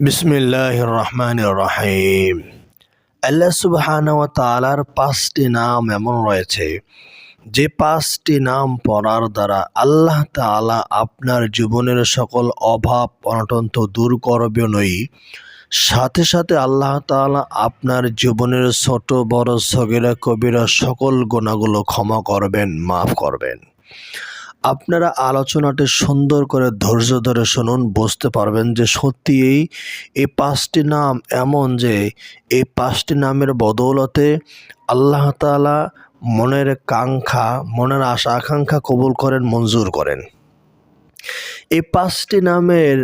বিসমিল্লাহ রহমান রহিম আল্লাহ সুবহান ও তালার পাঁচটি নাম এমন রয়েছে। যে পাঁচটি নাম পড়ার দ্বারা আল্লাহ তাআলা আপনার জীবনের সকল অভাব, অনটন তো দূর করবে নই। সাথে সাথে আল্লাহ তাআলা আপনার জীবনের ছোট, বড়, সগিরা, কবিরা সকল গুণাগুলো ক্ষমা করবেন, মাফ করবেন। আপনারা আলোচনাটি সুন্দর করে ধৈর্য ধরে শুনুন, বুঝতে পারবেন যে সত্যি এই এই পাঁচটি নাম এমন যে এই পাঁচটি নামের বদৌলতে আল্লাহ তাআলা মনের কাঙ্ক্ষা, মনের আশা, আকাঙ্ক্ষা কবুল করেন, মঞ্জুর করেন। এই পাঁচটি নামের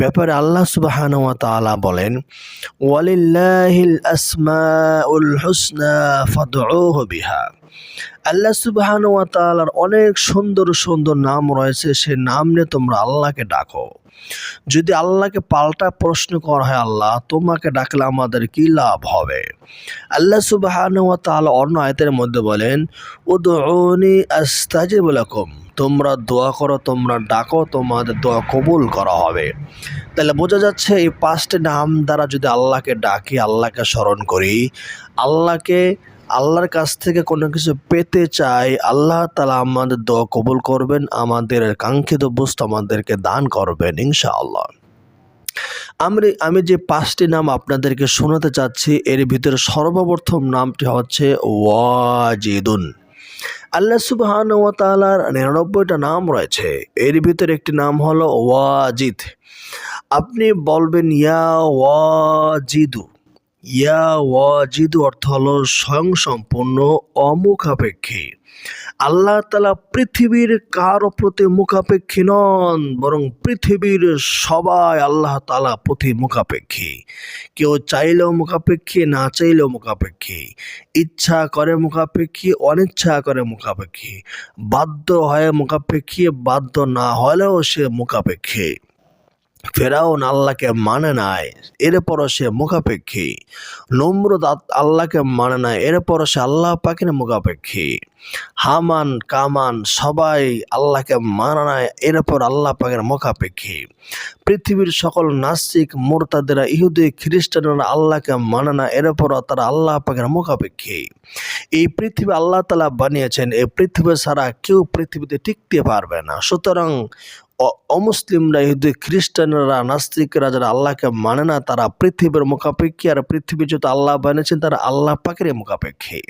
ব্যাপারে আল্লাহ সুবাহান তাআলা বলেন, ওয়ালিল্লাহিল আসমাউল হুসনা ফাদউহু বিহা। আল্লাহ সুবহান ওয়া তাআলার অনেক সুন্দর সুন্দর নাম রয়েছে, সে নাম নিয়ে তোমরা আল্লাহকে ডাকো। যদি আল্লাহকে পাল্টা প্রশ্ন করা হয়, আল্লাহ তোমাকে ডাকলে আমাদের কি লাভ হবে? আল্লাহ সুবহান ওয়া তাআলা অন্য আয়াতের মধ্যে বলেন ও উদউনি আস্তাজিব লাকুম। তোমরা দোয়া করো, তোমরা ডাকো, তোমাদের দোয়া কবুল করা হবে। তাহলে বোঝা যাচ্ছে এই পাঁচটি নাম দ্বারা যদি আল্লাহকে ডাকি, আল্লাহকে স্মরণ করি, আল্লাহকে আল্লাহর কাছ থেকে কোনো কিছু পেতে চাই, আল্লাহ তালা আমাদের দোয়া কবুল করবেন, আমাদের কাঙ্ক্ষিত বস্তু আমাদেরকে দান করবেন, ইনশাআল্লাহ। আমি আমি যে পাঁচটি নাম আপনাদেরকে শোনাতে চাচ্ছি, এর ভিতরে সর্বপ্রথম নামটি হচ্ছে ওয়াজিদুন। আল্লাহ সুবহান ওয়া তাআলার নিরানব্বইটা নাম রয়েছে। এর ভিতরে একটি নাম হলো ওয়াজিদ। আপনি বলবেন ইয়া ওয়াজিদু ইয়া ওয়াজিদু অর্থ হলো স্বয়ং সম্পূর্ণ অমুখাপেক্ষী। আল্লাহ তালা পৃথিবীর কারও প্রতি মুখাপেক্ষী নন, বরং পৃথিবীর সবাই আল্লাহ তালা প্রতি মুখাপেক্ষী। কেউ চাইলেও মুখাপেক্ষী, না চাইলেও মুখাপেক্ষী। ইচ্ছা করে মুখাপেক্ষী, অনিচ্ছা করে মুখাপেক্ষী। বাধ্য হয় মুখাপেক্ষী, বাধ্য না হলেও সে মুখাপেক্ষী। ফেরাউন আল্লাহকে মানে নাই, এরপরও সে মুখাপেক্ষী। নমরুদ আল্লাহকে মানে নাই, এরপরও সে আল্লাহ পাখির মুখাপেক্ষী। হামান, কামান সবাই আল্লাহকে মানে নাই, এরপর আল্লাহ পাকের মুখাপেক্ষী। পৃথিবীর সকল নাস্তিক, মোরতাদেরা, ইহুদি, খ্রিস্টানরা আল্লাহকে মানে না এরপরও তারা আল্লাহ পাখির মুখাপেক্ষী। এই পৃথিবী আল্লাহ তালা বানিয়েছেন, এই পৃথিবী ছাড়া কেউ পৃথিবীতে টিকতে পারবে না। সুতরাং অমুসলিমরা, ইহুদি, খ্রিস্টানরা, নাস্তিকরা যারা আল্লাহকে মানে না, তারা পৃথিবীর মুখাপেক্ষী। আর পৃথিবী যত আল্লাহ বানিয়েছেন, তারা আল্লাহ পাকের মুখাপেক্ষী।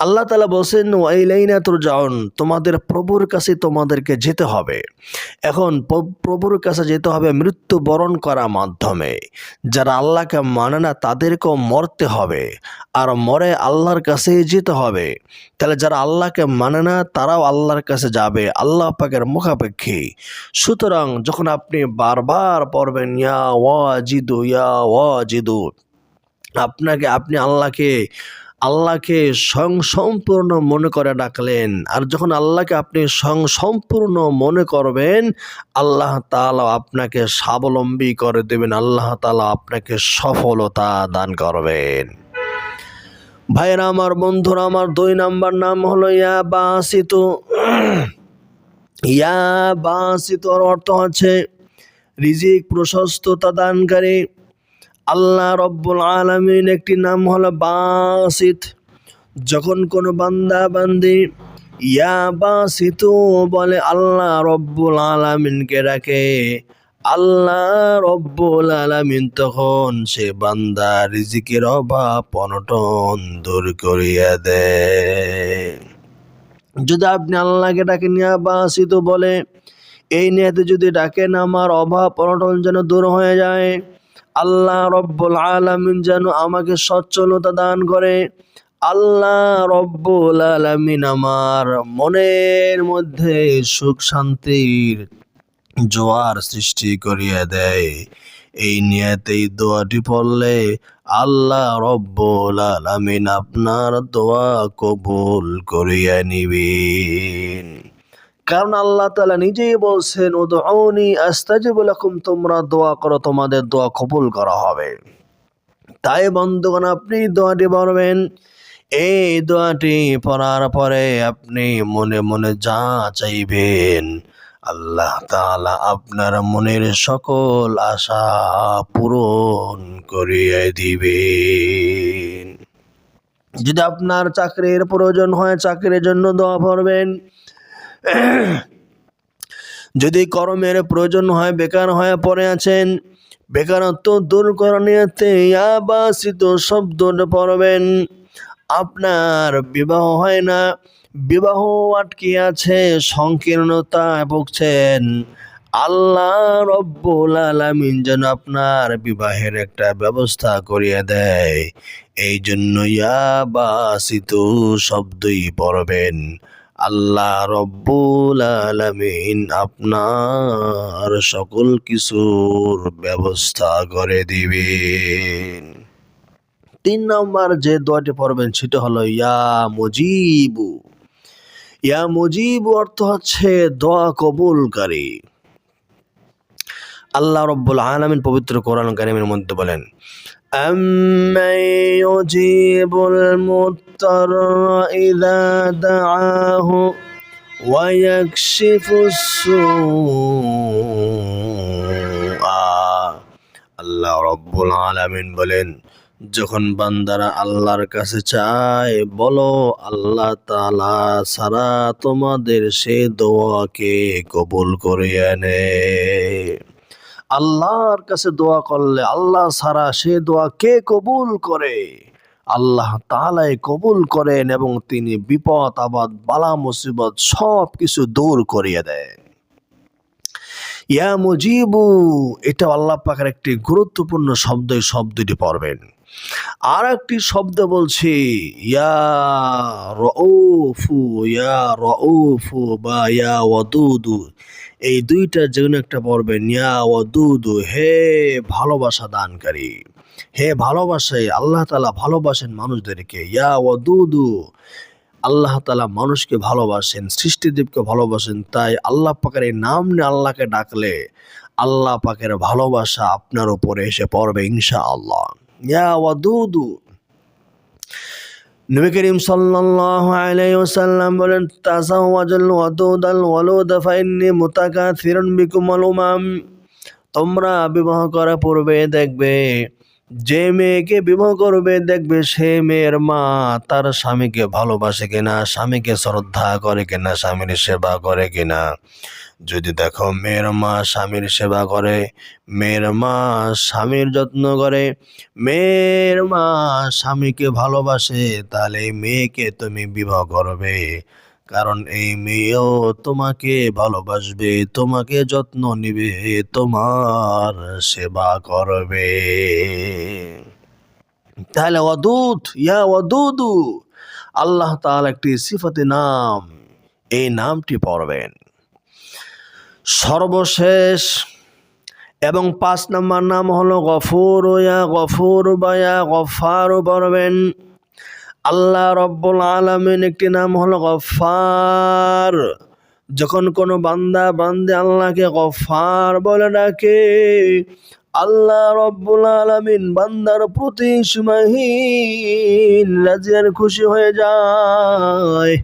আল্লাহ তালা বলছেন ওয়াইলাইনা তোর যাওন তোমাদের প্রভুর কাছে তোমাদেরকে যেতে হবে। এখন প্রভুর কাছে যেতে হবে মৃত্যু বরণ করার মাধ্যমে। যারা আল্লাহকে মানে না, তাদেরকেও মরতে হবে। আর মরে আল্লাহর কাছে যেতে হবে। তাহলে যারা আল্লাহকে মানে না, তারাও আল্লাহর কাছে যাবে, আল্লাহ পাকের মুখাপেক্ষী। সুতরাং যখন আপনি বারবার পড়বেন, ইয়া ওয়া জিদু ইয়া ওয়া জিদু আপনাকে, আপনি আল্লাহকে আল্লাহকে স্বয়ং সম্পূর্ণ মনে করে ডাকলেন। আর যখন আল্লাহকে আপনি স্বয়ং সম্পূর্ণ মনে করবেন, আল্লাহ তালা আপনাকে স্বাবলম্বী করে দেবেন, আল্লাহ তালা আপনাকে সফলতা দান করবেন। ভাইয়েরা আমার, বন্ধুরা আমার, দুই নাম্বার নাম হলো ইয়া বাসিত। ইয়া বাসিত অর্থ হচ্ছে রিজিক, প্রশস্ততা দানকারী। আল্লাহ রব্বুল আলমিন একটি নাম হলো বাসিত। যখন কোনো বান্দা বান্দি, ইয়া বাসিত বলে আল্লাহ রব্বুল আলমিনকে ডাকে, আল্লাহ রব্বুল আলমিন তখন সে বান্দা রিজিকের অভাব অনটন দূর করিয়া দেয়। যদি আপনি আল্লাহকে ডাকেন, ইয়া বাসিত বলে, এই নিয়েতে যদি ডাকেন, আমার অভাব অনটন যেন দূর হয়ে যায়। আল্লাহ রব্বুল আলমিন যেন আমাকে সচ্ছলতা দান করে। আল্লাহ রব্বুল আলমিন আমার মনের মধ্যে সুখ শান্তির জোয়ার সৃষ্টি করিয়া দেয়। এই নিয়াতেই দোয়াটি পড়লে আল্লাহ রব্বুল আলমিন আপনার দোয়া কবুল করিয়া নিবেন। কারণ আল্লাহ তালা নিজেই বলছেন ও দৌনি আস্তাজিবুলাকুম তোমরা দোয়া করো, তোমাদের দোয়া কবুল করা হবে। তাই বন্ধুগণ, আপনি দোয়াটি পড়বেন। এই দোয়াটি পড়ার পরে আপনি মনে মনে যা চাইবেন, আল্লাহ তালা আপনার মনের সকল আশা পূরণ করিয়ে দিবেন। যদি আপনার চাকরির প্রয়োজন হয়, চাকরির জন্য দোয়া পড়বেন। যদি কর্মের প্রয়োজন হয়, বেকার হয়ে পড়ে আছেন, বেকারত্ব দূর করণীয়তে আবাসিত শব্দ পড়বেন। আপনার বিবাহ হয় না, বিবাহ আটকে আছে সংকীর্ণতায় ভুগছেন। আল্লাহ রব্বুল আলামিন যেন আপনার বিবাহের একটা ব্যবস্থা করিয়ে দেয়। এই জন্য ইয়াবাসিত শব্দই পড়বেন। আল্লাহ রব্বুল আলামিন আপনার সকল কিছুর ব্যবস্থা করে দিবেন। তিন নম্বর যে দোয়াটি পড়বেন সেটা হলো, ইয়া মুজিবু। ইয়া মুজিব অর্থ হচ্ছে দোয়া কবুলকারী। আল্লাহ রব্বুল আলামিন পবিত্র কোরআন কারিমের মধ্যে বলেন أمن يجيب المضطر إذا دعاه ويكشف السوء আল্লাহ রব্বুল আলামিন বলেন যখন বান্দারা আল্লাহর কাছে চায় বলো আল্লাহ তাআলা সারা তোমাদের সে দোয়াকে কবুল করে আনে আল্লাহর কাছে দোয়া করলে আল্লাহ সারা সে দোয়া কে কবুল করে? আল্লাহ তালাই কবুল করেন এবং তিনি বিপদ আবাদ বালা, মুসিবত সব কিছু দূর করিয়ে দেন। ইয়া মুজিবু এটা আল্লাহ পাকের একটি গুরুত্বপূর্ণ শব্দ, এই শব্দটি পড়বেন। আর একটি শব্দ বলছি, ইয়া রউফু ইয়া রউফু বা ইয়া ওয়াদুদু। এই দুইটা যে কোনো একটা পড়বেন ইয়া ওয়াদুদু হে ভালোবাসা দানকারী। হে ভালোবাসে আল্লাহ তালা ভালোবাসেন মানুষদেরকে। ইয়া ওয়াদুদু আল্লাহ তালা মানুষকে ভালোবাসেন, সৃষ্টিদেবকে ভালোবাসেন, তাই আল্লাহ পাকের এই নাম নিয়ে আল্লাহকে ডাকলে আল্লাহ পাকের ভালোবাসা আপনার উপরে এসে পড়বে ইনশা আল্লাহ ইয়া ওয়াদুদু নবী করিম ওয়াসাল্লাম বলেন উমাম। তোমরা বিবাহ করা পূর্বে দেখবে, যে মেয়েকে বিবাহ করবে দেখবে সে মেয়ের মা তার স্বামীকে ভালোবাসে কিনা, স্বামীকে শ্রদ্ধা করে কিনা, স্বামীর সেবা করে কিনা। যদি দেখো মেয়ের মা স্বামীর সেবা করে, মেয়ের মা স্বামীর যত্ন করে, মেয়ের মা স্বামীকে ভালোবাসে, তাহলে এই মেয়েকে তুমি বিবাহ করবে। কারণ এই মেয়েও তোমাকে ভালোবাসবে, তোমাকে যত্ন নিবে, তোমার সেবা করবে। তাহলে অদূত ইয়া অদুদু আল্লাহ তাআলা একটি সিফাতে নাম, এই নামটি পড়বেন। সর্বশেষ এবং পাঁচ নম্বর নাম হলো গফুর, ইয়া গফুর বায়া গফার পড়বেন আল্লাহ রব্বুল আলমিন একটি নাম হলো গফার যখন কোনো বান্দা বান্দে আল্লাহকে গফার বলে ডাকে, আল্লাহ রব্বুল আলমিন বান্দার প্রতি সীমাহীন রাজিয়ার খুশি হয়ে যায়।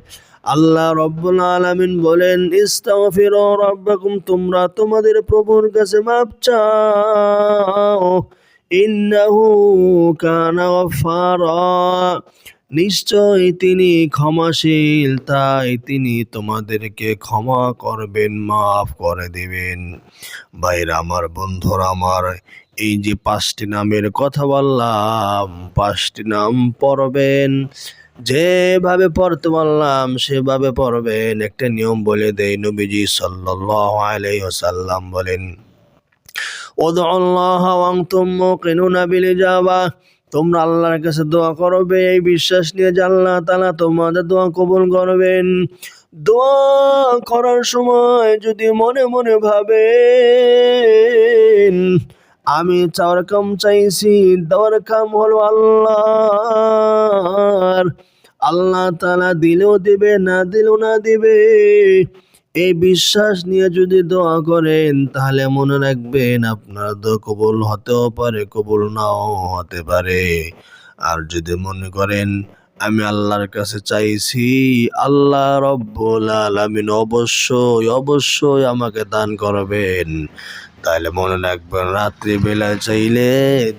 আল্লাহ রব্বুল আলামিন বলেন, ইস্তাগফিরু রাব্বাকুম, তোমরা তোমাদের প্রভুর কাছে মাপ চাও। ইন্নাহু কানা নিশ্চয় তিনি ক্ষমাশীল, তাই তিনি তোমাদেরকে ক্ষমা করবেন, মাফ করে দেবেন। ভাইরা আমার, বন্ধুরা আমার, এই যে পাঁচটি নামের কথা বললাম, পাঁচটি নাম পড়বেন। যেভাবে পড়তে বললাম, সেভাবে পড়বেন। একটা নিয়ম বলে দেয় নবীজি সাল্লাল্লাহু আলাইহি ওয়াসাল্লাম বলেন তোমরা আল্লাহর কাছে দোয়া করবে, এই বিশ্বাস নিয়ে আল্লাহ তাআলা তোমাদের দোয়া কবুল করবেন। দোয়া করার সময় যদি মনে মনে ভাবেন আমি চাওয়ার কাম চাইছি, দেওয়ার কাম হলো আল্লাহর। আল্লাহ তালা দিলেও দিবে, না দিলেও না দিবে। এই বিশ্বাস নিয়ে যদি দোয়া করেন, তাহলে মনে রাখবেন আপনার দোয়া কবুল হতেও পারে, কবুল নাও হতে পারে। আর যদি মনে করেন, আমি আল্লাহর কাছে চাইছি, আল্লাহ রব্বুল আলামিন অবশ্যই অবশ্যই আমাকে দান করবেন। তাহলে মনে রাখবেন। রাত্রিবেলায় চাইলে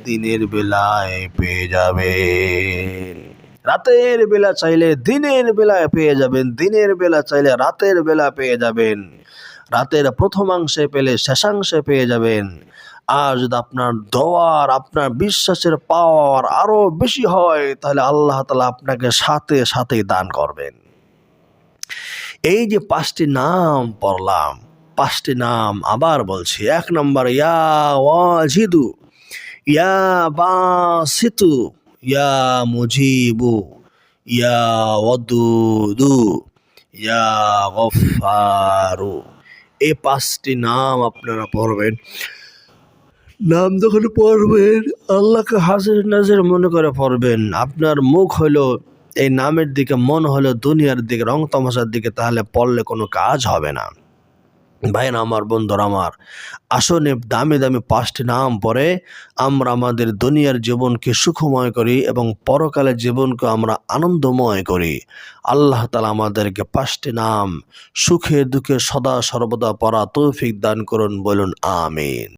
দিনের বেলায় পেয়ে যাবেন। রাতের বেলা চাইলে দিনের বেলায় পেয়ে যাবেন। দিনের বেলা চাইলে রাতের বেলা পেয়ে যাবেন। রাতের প্রথমাংশে পেলে শেষাংশে পেয়ে যাবেন। আর যদি আপনার দোয়ার, আপনার বিশ্বাসের পাওয়ার আরও বেশি হয়, তাহলে আল্লাহ তালা আপনাকে সাথে সাথেই দান করবেন। এই যে পাঁচটি নাম পড়লাম পাঁচটি নাম আবার বলছি। এক নম্বর, ইয়া ওয়াজিদু, ইয়া বাসিতু, ইয়া ইয়া ইয়া এই পাঁচটি নাম আপনারা পড়বেন। নাম যখন পড়বেন, আল্লাহকে হাজির নাজির মনে করে পড়বেন। আপনার মুখ হলো, এই নামের দিকে মন হলো দুনিয়ার দিকে, রং তামাশার দিকে, তাহলে পড়লে কোনো কাজ হবে না। ভাই না আমার বন্ধুর আমার। আসনে দামি দামি পাঁচটি নাম পরে আমরা আমাদের দুনিয়ার জীবনকে সুখময় করি এবং পরকালের জীবনকে আমরা আনন্দময় করি। আল্লাহ তালা আমাদেরকে পাঁচটি নাম সুখে দুঃখে সদা সর্বদা পরা তৌফিক দান করুন, বলুন, আমিন।